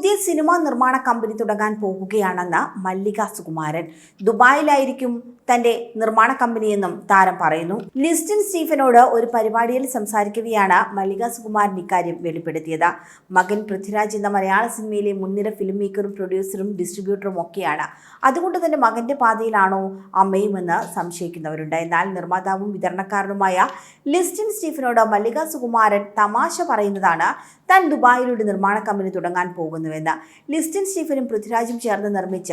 പുതിയ സിനിമാ നിർമ്മാണ കമ്പനി തുടങ്ങാൻ പോകുകയാണെന്ന് മല്ലിക സുകുമാരൻ. ദുബായിലായിരിക്കും തന്റെ നിർമ്മാണ കമ്പനിയെന്നും താരം പറയുന്നു. ലിസ്റ്റിൻ സ്റ്റീഫനോട് ഒരു പരിപാടിയിൽ സംസാരിക്കവെയാണ് മല്ലിക സുകുമാരൻ ഇക്കാര്യം വെളിപ്പെടുത്തിയത്. മകൻ പൃഥ്വിരാജ് എന്ന മലയാള സിനിമയിലെ മുൻനിര ഫിലിം മേക്കറും പ്രൊഡ്യൂസറും ഡിസ്ട്രിബ്യൂട്ടറും ഒക്കെയാണ്. അതുകൊണ്ട് തന്നെ മകന്റെ പാതയിലാണോ അമ്മയുമെന്ന് സംശയിക്കുന്നവരുണ്ട്. എന്നാൽ നിർമ്മാതാവും വിതരണക്കാരനുമായ ലിസ്റ്റിൻ സ്റ്റീഫനോട് മല്ലിക സുകുമാരൻ തമാശ പറയുന്നതാണ്. താൻ ദുബായിലൂടെ നിർമ്മാണ കമ്പനി തുടങ്ങാൻ പോകുന്നുവെന്ന് ലിസ്റ്റിൻ സ്റ്റീഫനും പൃഥ്വിരാജും ചേർന്ന് നിർമ്മിച്ച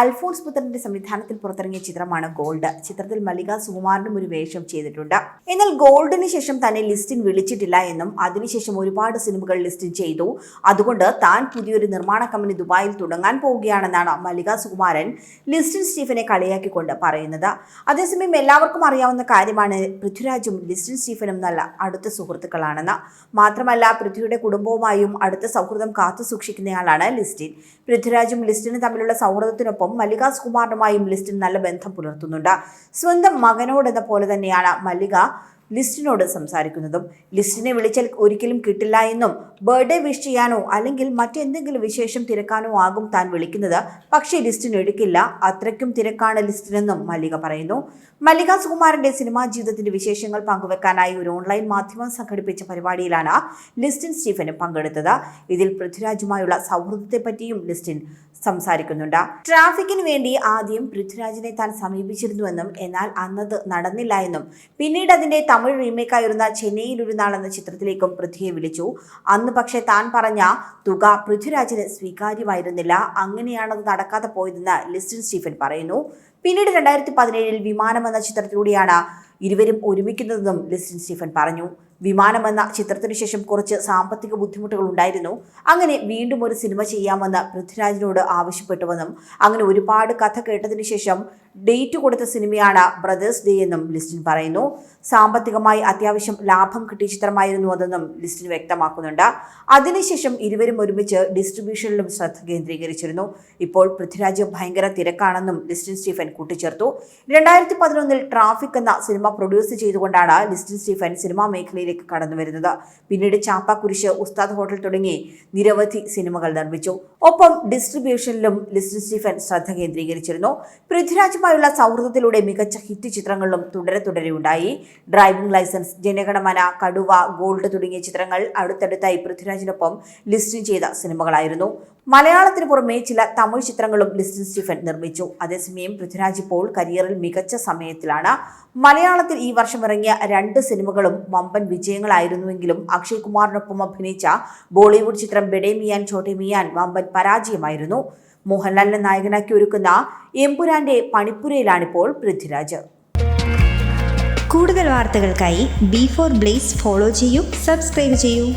അൽഫോൺസ് പുത്രന്റെ സംവിധാനത്തിൽ പുറത്തിറങ്ങിയ ചിത്രമാണ് ഗോൾഡ്. ചിത്രത്തിൽ മല്ലിക സുകുമാരനും ഒരു വേഷം ചെയ്തിട്ടുണ്ട്. എന്നാൽ ഗോൾഡിന് ശേഷം തന്നെ ലിസ്റ്റിൻ വിളിച്ചിട്ടില്ല എന്നും അതിനുശേഷം ഒരുപാട് സിനിമകൾ ലിസ്റ്റിൻ ചെയ്തു. അതുകൊണ്ട് താൻ പുതിയൊരു നിർമ്മാണ കമ്പനി ദുബായിൽ തുടങ്ങാൻ പോവുകയാണെന്നാണ് മല്ലിക സുകുമാരൻ ലിസ്റ്റിൻ സ്റ്റീഫനെ കളിയാക്കിക്കൊണ്ട് പറയുന്നത്. അതേസമയം എല്ലാവർക്കും അറിയാവുന്ന കാര്യമാണ് പൃഥ്വിരാജും ലിസ്റ്റിൻ സ്റ്റീഫനും നല്ല അടുത്ത സുഹൃത്തുക്കളാണെന്ന്. മാത്രമല്ല പൃഥ്വിയുടെ കുടുംബവുമായും അടുത്ത സൗഹൃദം കാത്തു സൂക്ഷിക്കുന്നയാളാണ് ലിസ്റ്റിൻ പൃഥ്വിരാജും ലിസ്റ്റിനും തമ്മിലുള്ള സൗഹൃദത്തിനൊപ്പം മല്ലിക സുകുമാറിനുമായും ലിസ്റ്റിൻ നല്ല ബന്ധം പുലർത്തുന്നുണ്ട്. സ്വന്തം മകനോടെന്ന പോലെ തന്നെയാണ് മല്ലിക ലിസ്റ്റിനോട് സംസാരിക്കുന്നതും ലിസ്റ്റിനെ വിളിച്ചാൽ ഒരിക്കലും കിട്ടില്ല എന്നും ബർത്ത്ഡേ വിഷ് ചെയ്യാനോ അല്ലെങ്കിൽ മറ്റെന്തെങ്കിലും വിശേഷം തിരക്കാനോ ആകും താൻ വിളിക്കുന്നത്. പക്ഷേ ലിസ്റ്റിന് എടുക്കില്ല. അത്രയ്ക്കും തിരക്കാണ് ലിസ്റ്റിനെന്നും മല്ലിക പറയുന്നു. മല്ലിക സുകുമാരന്റെ സിനിമാ ജീവിതത്തിന്റെ വിശേഷങ്ങൾ പങ്കുവെക്കാനായി ഒരു ഓൺലൈൻ മാധ്യമം സംഘടിപ്പിച്ച പരിപാടിയിലാണ് ലിസ്റ്റിൻ സ്റ്റീഫനും പങ്കെടുത്തത്. ഇതിൽ പൃഥ്വിരാജുമായുള്ള സൗഹൃദത്തെ പറ്റിയും ലിസ്റ്റിൻ സംസാരിക്കുന്നുണ്ട്. ട്രാഫിക്കിന് വേണ്ടി ആദ്യം പൃഥ്വിരാജിനെ താൻ സമീപിച്ചിരുന്നുവെന്നും എന്നാൽ അന്നത് നടന്നില്ല എന്നും പിന്നീട് അതിന്റെ തമിഴ് റീമേക്കായിരുന്ന ചെന്നൈയിൽ ഒരു എന്ന ചിത്രത്തിലേക്കും പൃഥ്വിയെ വിളിച്ചു. അന്ന് പക്ഷേ താൻ പറഞ്ഞ തുക പൃഥ്വിരാജിന് സ്വീകാര്യമായിരുന്നില്ല. അങ്ങനെയാണത് നടക്കാതെ പോയതെന്ന് ലിസ്റ്റിൻ സ്റ്റീഫൻ പറയുന്നു. പിന്നീട് രണ്ടായിരത്തി പതിനേഴിൽ വിമാനം എന്ന ചിത്രത്തിലൂടെയാണ് ഇരുവരും ഒരുമിക്കുന്നതെന്നും ലിസ്റ്റിൻ സ്റ്റീഫൻ പറഞ്ഞു. വിമാനം എന്ന ചിത്രത്തിനു ശേഷം കുറച്ച് സാമ്പത്തിക ബുദ്ധിമുട്ടുകൾ ഉണ്ടായിരുന്നു. അങ്ങനെ വീണ്ടും ഒരു സിനിമ ചെയ്യാമെന്ന് പൃഥ്വിരാജിനോട് ആവശ്യപ്പെട്ടുവെന്നും അങ്ങനെ ഒരുപാട് കഥ കേട്ടതിനു ശേഷം ഡേറ്റ് കൊടുത്ത സിനിമയാണ് ബ്രദേഴ്സ് ഡേ എന്നും ലിസ്റ്റിൻ പറയുന്നു. സാമ്പത്തികമായി അത്യാവശ്യം ലാഭം കിട്ടിയ ചിത്രമായിരുന്നു അതെന്നും ലിസ്റ്റിൻ വ്യക്തമാക്കുന്നുണ്ട്. അതിനുശേഷം ഇരുവരും ഒരുമിച്ച് ഡിസ്ട്രിബ്യൂഷനിലും ശ്രദ്ധ കേന്ദ്രീകരിച്ചിരുന്നു. ഇപ്പോൾ പൃഥ്വിരാജ് ഭയങ്കര തിരക്കാണെന്നും ലിസ്റ്റിൻ സ്റ്റീഫൻ കൂട്ടിച്ചേർത്തു. രണ്ടായിരത്തി പതിനൊന്നിൽ ട്രാഫിക് എന്ന സിനിമ പ്രൊഡ്യൂസ് ചെയ്തുകൊണ്ടാണ് ലിസ്റ്റിൻ സ്റ്റീഫൻ സിനിമാ മേഖലയിലേക്ക് കടന്നു വരുന്നത്. പിന്നീട് ചാപ്പാക്കുരിശ് ഉസ്താദ് ഹോട്ടൽ തുടങ്ങി നിരവധി സിനിമകൾ നിർമ്മിച്ചു. ഒപ്പം ഡിസ്ട്രിബ്യൂഷനിലും ലിസ്റ്റിൻ സ്റ്റീഫൻ ശ്രദ്ധ കേന്ദ്രീകരിച്ചിരുന്നു. പൃഥ്വിരാജുമായുള്ള സൗഹൃദത്തിലൂടെ മികച്ച ഹിറ്റ് ചിത്രങ്ങളിലും തുടരെ തുടരെ ഉണ്ടായി. ഡ്രൈവിംഗ് ലൈസൻസ് ജനഗണമന കടുവ ഗോൾഡ് തുടങ്ങിയ ചിത്രങ്ങൾ അടുത്തടുത്തായി പൃഥ്വിരാജിനൊപ്പം ലിസ്റ്റ് ചെയ്ത സിനിമകളായിരുന്നു. മലയാളത്തിന് പുറമെ ചില തമിഴ് ചിത്രങ്ങളും ലിസ്റ്റിൻ സ്റ്റീഫൻ നിർമ്മിച്ചു. അതേസമയം പൃഥ്വിരാജ് ഇപ്പോൾ കരിയറിൽ മികച്ച സമയത്തിലാണ്. മലയാളത്തിൽ ഈ വർഷം ഇറങ്ങിയ രണ്ട് സിനിമകളും വമ്പൻ വിജയങ്ങളായിരുന്നുവെങ്കിലും അക്ഷയ് കുമാറിനൊപ്പം അഭിനയിച്ച ബോളിവുഡ് ചിത്രം ബെഡേ മിയാൻ ചോട്ടെ മിയാൻ വമ്പൻ പരാജയമായിരുന്നു. മോഹൻലാലിനെ നായകനാക്കി ഒരുക്കുന്ന എംപുരാന്റെ പണിപ്പുരയിലാണിപ്പോൾ പൃഥ്വിരാജ്. കൂടുതൽ വാർത്തകൾക്കായി ബി ഫോർ ബ്ലേസ് ഫോളോ ചെയ്യൂ സബ്സ്ക്രൈബ് ചെയ്യൂ.